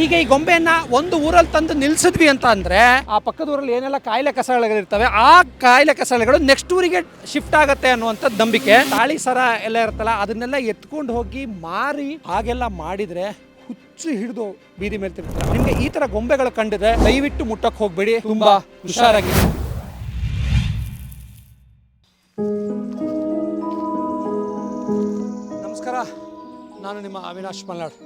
ಈಗ ಈ ಗೊಂಬೆಯನ್ನ ಒಂದು ಊರಲ್ಲಿ ತಂದು ನಿಲ್ಸಿದ್ವಿ ಅಂತ ಅಂದ್ರೆ ಆ ಪಕ್ಕದ ಊರಲ್ಲಿ ಏನೆಲ್ಲ ಕಾಯಿಲೆ ಕಸಾಳೆಗಳಿರ್ತವೆ ಆ ಕಾಯಿಲೆ ಕಸಗಳು ನೆಕ್ಸ್ಟ್ ಊರಿಗೆ ಶಿಫ್ಟ್ ಆಗತ್ತೆ ಅನ್ನುವಂಥದ್ದು ನಂಬಿಕೆ. ತಾಳಿ ಸರ ಎಲ್ಲ ಇರುತ್ತಲ್ಲ, ಅದನ್ನೆಲ್ಲ ಎತ್ಕೊಂಡು ಹೋಗಿ ಮಾರಿ, ಹಾಗೆಲ್ಲ ಮಾಡಿದ್ರೆ ಹುಚ್ಚು ಹಿಡಿದು ಬೀದಿ ಮೇಲೆ ತಿರ್ತಾರೆ ನಿಮ್ಗೆ ಈ ತರ ಗೊಂಬೆಗಳು ಕಂಡಿದ್ರೆ ದಯವಿಟ್ಟು ಮುಟ್ಟಕ್ಕೆ ಹೋಗ್ಬೇಡಿ, ತುಂಬಾ ಹುಷಾರಾಗಿ. ನಮಸ್ಕಾರ, ನಾನು ನಿಮ್ಮ ಅವಿನಾಶ್ ಮಲ್ನಾಡ್.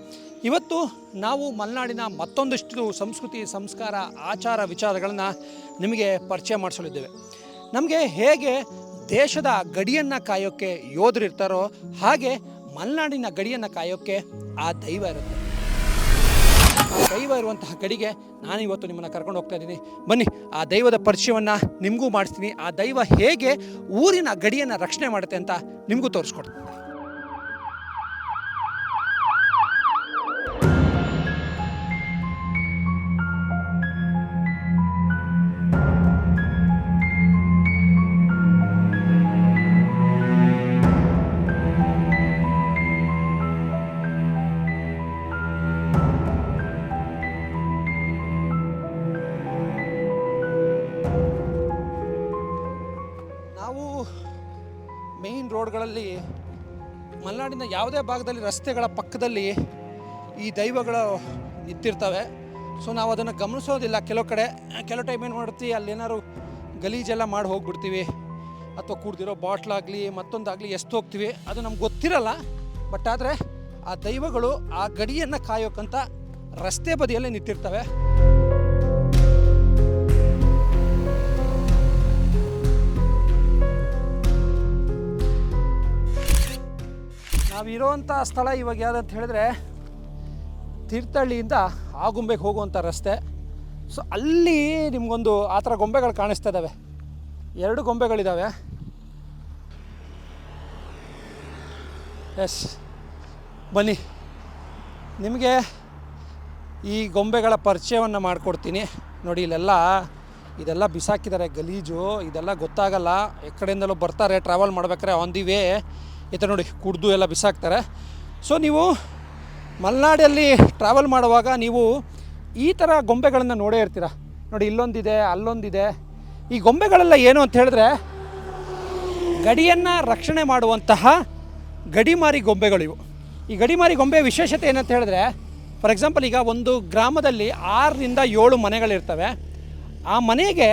ಇವತ್ತು ನಾವು ಮಲೆನಾಡಿನ ಮತ್ತೊಂದಿಷ್ಟು ಸಂಸ್ಕೃತಿ, ಸಂಸ್ಕಾರ, ಆಚಾರ ವಿಚಾರಗಳನ್ನು ನಿಮಗೆ ಪರಿಚಯ ಮಾಡಿಸಲಿದ್ದೇವೆ ನಮಗೆ ಹೇಗೆ ದೇಶದ ಗಡಿಯನ್ನು ಕಾಯೋಕ್ಕೆ ಯೋಧರಿರ್ತಾರೋ ಹಾಗೆ ಮಲೆನಾಡಿನ ಗಡಿಯನ್ನು ಕಾಯೋಕ್ಕೆ ಆ ದೈವ ಇರುತ್ತೆ. ಆ ದೈವ ಇರುವಂತಹ ಗಡಿಗೆ ನಾನು ಇವತ್ತು ನಿಮ್ಮನ್ನು ಕರ್ಕೊಂಡು ಹೋಗ್ತಾ ಇದ್ದೀನಿ. ಬನ್ನಿ, ಆ ದೈವದ ಪರಿಚಯವನ್ನು ನಿಮಗೂ ಮಾಡಿಸ್ತೀನಿ. ಆ ದೈವ ಹೇಗೆ ಊರಿನ ಗಡಿಯನ್ನು ರಕ್ಷಣೆ ಮಾಡುತ್ತೆ ಅಂತ ನಿಮಗೂ ತೋರಿಸ್ಕೊಡ್ತೀನಿ. ಮೇಯ್ನ್ ರೋಡ್ಗಳಲ್ಲಿ ಮಲೆನಾಡಿನ ಯಾವುದೇ ಭಾಗದಲ್ಲಿ ರಸ್ತೆಗಳ ಪಕ್ಕದಲ್ಲಿ ಈ ದೈವಗಳು ನಿಂತಿರ್ತವೆ. ಸೊ ನಾವು ಅದನ್ನು ಗಮನಿಸೋದಿಲ್ಲ. ಕೆಲವು ಕಡೆ, ಕೆಲವು ಟೈಮ್ ಏನು ಮಾಡ್ತೀವಿ ಅಲ್ಲೇನಾದ್ರು ಗಲೀಜೆಲ್ಲ ಮಾಡಿ ಹೋಗ್ಬಿಡ್ತೀವಿ. ಅಥವಾ ಕುಡ್ದಿರೋ ಬಾಟ್ಲಾಗಲಿ ಮತ್ತೊಂದಾಗಲಿ ಎಷ್ಟು ಹೋಗ್ತೀವಿ. ಅದು ನಮ್ಗೆ ಗೊತ್ತಿರಲ್ಲ. ಬಟ್ ಆದರೆ ಆ ದೈವಗಳು ಆ ಗಡಿಯನ್ನು ಕಾಯೋಕ್ಕಂತ ರಸ್ತೆ ಬದಿಯಲ್ಲೇ ನಿಂತಿರ್ತವೆ. ನಾವಿರೋವಂಥ ಸ್ಥಳ ಇವಾಗ ಯಾವುದಂತ ಹೇಳಿದ್ರೆ ತೀರ್ಥಹಳ್ಳಿಯಿಂದ ಆಗುಂಬೆಗೆ ಹೋಗುವಂಥ ರಸ್ತೆ. ಸೊ ಅಲ್ಲಿ ನಿಮಗೊಂದು ಆ ಥರ ಗೊಂಬೆಗಳು ಕಾಣಿಸ್ತಾ ಇದ್ದಾವೆ ಎರಡು ಗೊಂಬೆಗಳಿದ್ದಾವೆ ಎಸ್ ಬನ್ನಿ. ನಿಮಗೆ ಈ ಗೊಂಬೆಗಳ ಪರಿಚಯವನ್ನು ಮಾಡಿಕೊಡ್ತೀನಿ. ನೋಡಿ, ಇಲ್ಲೆಲ್ಲ ಇದೆಲ್ಲ ಬಿಸಾಕಿದ್ದಾರೆ ಗಲೀಜು, ಇದೆಲ್ಲ ಗೊತ್ತಾಗಲ್ಲ. ಎಕ್ಕಡೆಯಿಂದಲೂ ಬರ್ತಾರೆ ಟ್ರಾವೆಲ್ ಮಾಡ್ಬೇಕಾರೆ ಆನ್ ದಿ ವೇ ಈ ಥರ ನೋಡಿ ಕುಡ್ದು ಎಲ್ಲ ಬಿಸಾಕ್ತಾರೆ. ಸೊ ನೀವು ಮಲೆನಾಡಲ್ಲಿ ಟ್ರಾವೆಲ್ ಮಾಡುವಾಗ ನೀವು ಈ ಥರ ಗೊಂಬೆಗಳನ್ನು ನೋಡೇ ಇರ್ತೀರ? ನೋಡಿ ಇಲ್ಲೊಂದಿದೆ, ಅಲ್ಲೊಂದಿದೆ. ಈ ಗೊಂಬೆಗಳೆಲ್ಲ ಏನು ಅಂತ ಹೇಳಿದ್ರೆ ಗಡಿಯನ್ನು ರಕ್ಷಣೆ ಮಾಡುವಂತಹ ಗಡಿಮಾರಿ ಗೊಂಬೆಗಳಿವು ಈ ಗಡಿಮಾರಿ ಗೊಂಬೆ ವಿಶೇಷತೆ ಏನಂತ ಹೇಳಿದ್ರೆ ಫಾರ್ ಎಕ್ಸಾಂಪಲ್ ಈಗ ಒಂದು ಗ್ರಾಮದಲ್ಲಿ ಆರರಿಂದ ಏಳು ಮನೆಗಳಿರ್ತವೆ ಆ ಮನೆಗೆ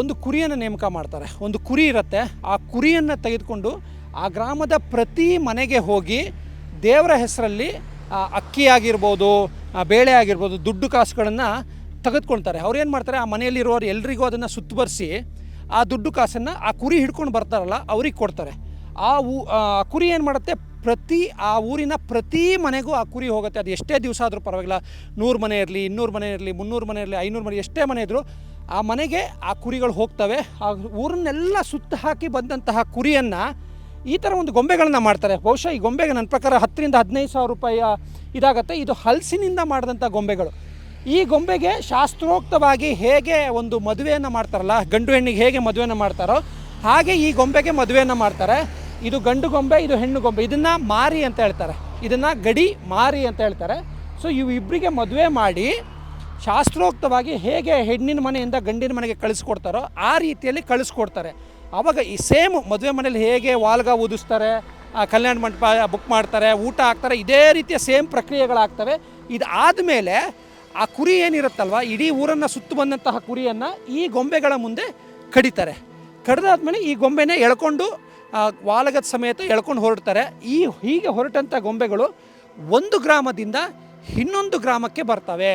ಒಂದು ಕುರಿಯನ್ನು ನೇಮಕ ಮಾಡ್ತಾರೆ. ಒಂದು ಕುರಿ ಇರುತ್ತೆ. ಆ ಕುರಿಯನ್ನು ತೆಗೆದುಕೊಂಡು ಆ ಗ್ರಾಮದ ಪ್ರತಿ ಮನೆಗೆ ಹೋಗಿ ದೇವರ ಹೆಸರಲ್ಲಿ ಅಕ್ಕಿ ಆಗಿರ್ಬೋದು ಬೇಳೆ ಆಗಿರ್ಬೋದು ದುಡ್ಡು ಕಾಸುಗಳನ್ನು ತೆಗೆದುಕೊಳ್ತಾರೆ. ಅವ್ರು ಏನು ಮಾಡ್ತಾರೆ, ಆ ಮನೆಯಲ್ಲಿರೋರು ಎಲ್ರಿಗೂ ಅದನ್ನು ಸುತ್ತುವರಿಸಿ ಆ ದುಡ್ಡು ಕಾಸನ್ನು ಆ ಕುರಿ ಹಿಡ್ಕೊಂಡು ಬರ್ತಾರಲ್ಲ, ಅವ್ರಿಗೆ ಕೊಡ್ತಾರೆ. ಆ ಊ ಕುರಿ ಏನು ಮಾಡುತ್ತೆ, ಪ್ರತಿ, ಆ ಊರಿನ ಪ್ರತಿ ಮನೆಗೂ ಆ ಕುರಿ ಹೋಗುತ್ತೆ. ಅದು ಎಷ್ಟೇ ದಿವಸ ಆದರೂ ಪರವಾಗಿಲ್ಲ, ನೂರು ಮನೆ ಇರಲಿ, ಇನ್ನೂರು ಮನೆ ಇರಲಿ, ಮುನ್ನೂರು ಮನೆ ಇರಲಿ, ಐನೂರು ಮನೆ ಎಷ್ಟೇ ಮನೆ ಇದ್ದರೂ ಆ ಮನೆಗೆ ಆ ಕುರಿಗಳು ಹೋಗ್ತವೆ. ಆ ಊರನ್ನೆಲ್ಲ ಸುತ್ತ ಹಾಕಿ ಬಂದಂತಹ ಕುರಿಯನ್ನು ಈ ಥರ ಒಂದು ಗೊಂಬೆಗಳನ್ನು ಮಾಡ್ತಾರೆ. ಬಹುಶಃ ಈ ಗೊಂಬೆಗೆ ನನ್ನ ಪ್ರಕಾರ ಹತ್ತರಿಂದ ಹದಿನೈದು ಸಾವಿರ ರೂಪಾಯಿಯ ಇದಾಗುತ್ತೆ. ಇದು ಹಲಸಿನಿಂದ ಮಾಡಿದಂಥ ಗೊಂಬೆಗಳು. ಈ ಗೊಂಬೆಗೆ ಶಾಸ್ತ್ರೋಕ್ತವಾಗಿ ಹೇಗೆ ಒಂದು ಮದುವೆಯನ್ನು ಮಾಡ್ತಾರಲ್ಲ, ಗಂಡು ಹೆಣ್ಣಿಗೆ ಹೇಗೆ ಮದುವೆಯನ್ನು ಮಾಡ್ತಾರೋ ಹಾಗೆ ಈ ಗೊಂಬೆಗೆ ಮದುವೆಯನ್ನು ಮಾಡ್ತಾರೆ. ಇದು ಗಂಡು ಗೊಂಬೆ, ಇದು ಹೆಣ್ಣು ಗೊಂಬೆ, ಇದನ್ನು ಮಾರಿ ಅಂತ ಹೇಳ್ತಾರೆ. ಇದನ್ನು ಗಡಿ ಮಾರಿ ಅಂತ ಹೇಳ್ತಾರೆ. ಸೊ ಇವಿಬ್ಬರಿಗೆ ಮದುವೆ ಮಾಡಿ ಶಾಸ್ತ್ರೋಕ್ತವಾಗಿ ಹೇಗೆ ಹೆಣ್ಣಿನ ಮನೆಯಿಂದ ಗಂಡಿನ ಮನೆಗೆ ಕಳಿಸ್ಕೊಡ್ತಾರೋ ಆ ರೀತಿಯಲ್ಲಿ ಕಳಿಸ್ಕೊಡ್ತಾರೆ. ಆವಾಗ ಈ ಸೇಮ್ ಮದುವೆ ಮನೇಲಿ ಹೇಗೆ ವಾಲ್ಗ ಊದಿಸ್ತಾರೆ ಕಲ್ಯಾಣ ಮಂಟಪ ಬುಕ್ ಮಾಡ್ತಾರೆ, ಊಟ ಹಾಕ್ತಾರೆ, ಇದೇ ರೀತಿಯ ಸೇಮ್ ಪ್ರಕ್ರಿಯೆಗಳಾಗ್ತವೆ. ಇದಾದಮೇಲೆ ಆ ಕುರಿ ಏನಿರುತ್ತಲ್ವ, ಇಡೀ ಊರನ್ನು ಸುತ್ತು ಬಂದಂತಹ ಕುರಿಯನ್ನು ಈ ಗೊಂಬೆಗಳ ಮುಂದೆ ಕಡಿತಾರೆ. ಕಡಿದಾದ್ಮೇಲೆ ಈ ಗೊಂಬೆನ ಎಳ್ಕೊಂಡು ವಾಲಗದ ಸಮೇತ ಎಳ್ಕೊಂಡು ಹೊರಡ್ತಾರೆ. ಈ ಹೀಗೆ ಹೊರಟಂಥ ಗೊಂಬೆಗಳು ಒಂದು ಗ್ರಾಮದಿಂದ ಇನ್ನೊಂದು ಗ್ರಾಮಕ್ಕೆ ಬರ್ತವೆ.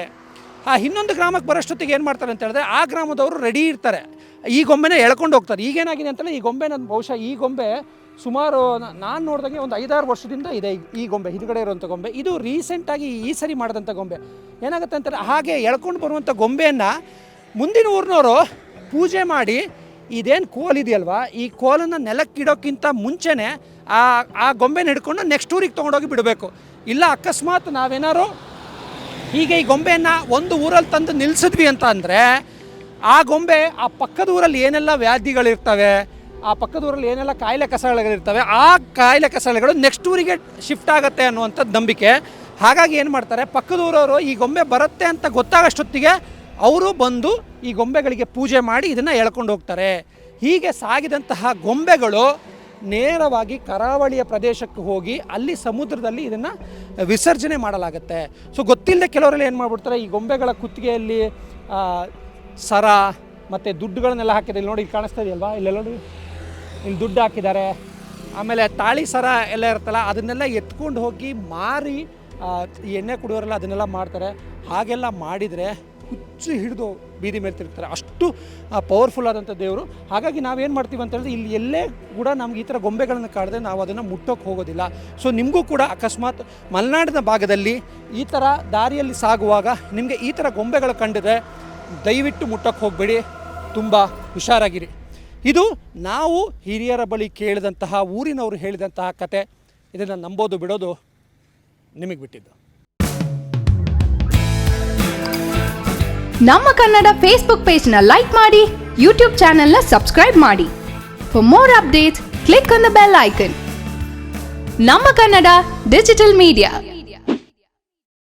ಆ ಇನ್ನೊಂದು ಗ್ರಾಮಕ್ಕೆ ಬರೋಷ್ಟೊತ್ತಿಗೆ ಏನು ಮಾಡ್ತಾರೆ ಅಂತ ಹೇಳಿದ್ರೆ, ಆ ಗ್ರಾಮದವರು ರೆಡಿ ಇರ್ತಾರೆ. ಈ ಗೊಂಬೆನ ಎಳ್ಕೊಂಡು ಹೋಗ್ತಾರೆ. ಈಗೇನಾಗಿದೆ ಅಂತಂದರೆ ಈ ಗೊಂಬೆ ನನ್ನ ಬಹುಶಃ ಈ ಗೊಂಬೆ ಸುಮಾರು ನಾನು ನೋಡಿದಾಗೆ ಒಂದು ಐದಾರು ವರ್ಷದಿಂದ ಇದೆ ಈ- ಗೊಂಬೆ, ಹಿಂದುಗಡೆ ಇರುವಂಥ ಗೊಂಬೆ. ಇದು ರೀಸೆಂಟಾಗಿ ಈ ಸರಿ ಮಾಡಿದಂಥ ಗೊಂಬೆ. ಏನಾಗುತ್ತೆ ಅಂತಾರೆ ಹಾಗೆ ಎಳ್ಕೊಂಡು ಬರುವಂಥ ಗೊಂಬೆಯನ್ನು ಮುಂದಿನ ಊರಿನವರು ಪೂಜೆ ಮಾಡಿ ಇದೇನು ಕೋಲ್ ಇದೆಯಲ್ವಾ? ಈ ಕೋಲನ್ನು ನೆಲಕ್ಕಿಡೋಕ್ಕಿಂತ ಮುಂಚೆನೇ ಆ ಆ ಗೊಂಬೆನ ಹಿಡ್ಕೊಂಡು ನೆಕ್ಸ್ಟ್ ಊರಿಗೆ ತೊಗೊಂಡೋಗಿ ಬಿಡಬೇಕು. ಇಲ್ಲ, ಅಕಸ್ಮಾತ್ ನಾವೇನಾದ್ರು ಹೀಗೆ ಈ ಗೊಂಬೆಯನ್ನು ಒಂದು ಊರಲ್ಲಿ ತಂದು ನಿಲ್ಲಿಸಿದ್ವಿ ಅಂತ ಅಂದರೆ ಆ ಗೊಂಬೆ ಆ ಪಕ್ಕದ ಊರಲ್ಲಿ ಏನೆಲ್ಲ ವ್ಯಾಧಿಗಳಿರ್ತವೆ, ಆ ಪಕ್ಕದ ಊರಲ್ಲಿ ಏನೆಲ್ಲ ಕಾಯಿಲೆ ಕಸಗಳಿರ್ತವೆ ಆ ಕಾಯಿಲೆ ಕಸಗಳು ನೆಕ್ಸ್ಟ್ ಊರಿಗೆ ಶಿಫ್ಟ್ ಆಗುತ್ತೆ ಅನ್ನುವಂಥದ್ದು ನಂಬಿಕೆ. ಹಾಗಾಗಿ ಏನು ಮಾಡ್ತಾರೆ ಪಕ್ಕದೂರವರು ಈ ಗೊಂಬೆ ಬರುತ್ತೆ ಅಂತ ಗೊತ್ತಾಗಷ್ಟೊತ್ತಿಗೆ ಅವರು ಬಂದು ಈ ಗೊಂಬೆಗಳಿಗೆ ಪೂಜೆ ಮಾಡಿ ಇದನ್ನು ಎಳ್ಕೊಂಡು ಹೋಗ್ತಾರೆ. ಹೀಗೆ ಸಾಗಿದಂತಹ ಗೊಂಬೆಗಳು ನೇರವಾಗಿ ಕರಾವಳಿಯ ಪ್ರದೇಶಕ್ಕೆ ಹೋಗಿ ಅಲ್ಲಿ ಸಮುದ್ರದಲ್ಲಿ ಇದನ್ನು ವಿಸರ್ಜನೆ ಮಾಡಲಾಗುತ್ತೆ. ಸೊ ಗೊತ್ತಿಲ್ಲದೆ ಕೆಲವರೆಲ್ಲ ಏನು ಮಾಡ್ಬಿಡ್ತಾರೆ, ಈ ಗೊಂಬೆಗಳ ಕುತ್ತಿಗೆಯಲ್ಲಿ ಸರ ಮತ್ತು ದುಡ್ಡುಗಳನ್ನೆಲ್ಲ ಹಾಕಿದೆ. ಇಲ್ಲಿ ನೋಡಿ, ಇಲ್ಲಿ ಕಾಣಿಸ್ತಾ ಇಲ್ಲೆಲ್ಲ ನೋಡಿ. ಇಲ್ಲಿ ದುಡ್ಡು ಹಾಕಿದ್ದಾರೆ. ಆಮೇಲೆ ತಾಳಿ ಸರ ಎಲ್ಲ ಇರುತ್ತಲ್ಲ, ಅದನ್ನೆಲ್ಲ ಎತ್ಕೊಂಡು ಹೋಗಿ ಮಾರಿ ಎಣ್ಣೆ ಕುಡಿಯೋರೆಲ್ಲ ಅದನ್ನೆಲ್ಲ ಮಾಡ್ತಾರೆ. ಹಾಗೆಲ್ಲ ಮಾಡಿದರೆ ಹುಚ್ಚು ಹಿಡಿದು ಬೀದಿ ಮೇಲೆ ಅಷ್ಟು ಪವರ್ಫುಲ್ ಆದಂಥ ದೇವರು. ಹಾಗಾಗಿ ನಾವೇನು ಮಾಡ್ತೀವಿ ಅಂತ ಹೇಳಿದ್ರೆ, ಇಲ್ಲಿ ಎಲ್ಲೇ ಕೂಡ ನಮ್ಗೆ ಈ ಥರ ಗೊಂಬೆಗಳನ್ನು ಕಾಡಿದ್ರೆ ನಾವು ಅದನ್ನು ಮುಟ್ಟೋಕ್ಕೆ ಹೋಗೋದಿಲ್ಲ. ಸೊ ನಿಮಗೂ ಕೂಡ ಅಕಸ್ಮಾತ್ ಮಲೆನಾಡಿನ ಭಾಗದಲ್ಲಿ ಈ ಥರ ದಾರಿಯಲ್ಲಿ ಸಾಗುವಾಗ ನಿಮಗೆ ಈ ಥರ ಗೊಂಬೆಗಳು ಕಂಡಿದ್ರೆ ದಯವಿಟ್ಟು ಮುಟ್ಟಕ್ಕೆ ಹೋಗಬೇಡಿ. ತುಂಬ ಹುಷಾರಾಗಿರಿ. ಇದು ನಾವು ಹಿರಿಯರ ಬಳಿ ಕೇಳಿದಂತಹ, ಊರಿನವರು ಹೇಳಿದಂತಹ ಕತೆ. ಇದನ್ನು ನಂಬೋದು ಬಿಡೋದು ನಿಮಗೆ ಬಿಟ್ಟಿದ್ದು. ನಮ್ಮ ಕನ್ನಡ ಫೇಸ್ಬುಕ್ ಪೇಜ್ನ ಲೈಕ್ ಮಾಡಿ ಯೂಟ್ಯೂಬ್ ಚಾನೆಲ್ನ ಸಬ್ಸ್ಕ್ರೈಬ್ ಮಾಡಿ. For more updates click on the bell icon ನಮ್ಮ ಕನ್ನಡ ಡಿಜಿಟಲ್ ಮೀಡಿಯಾ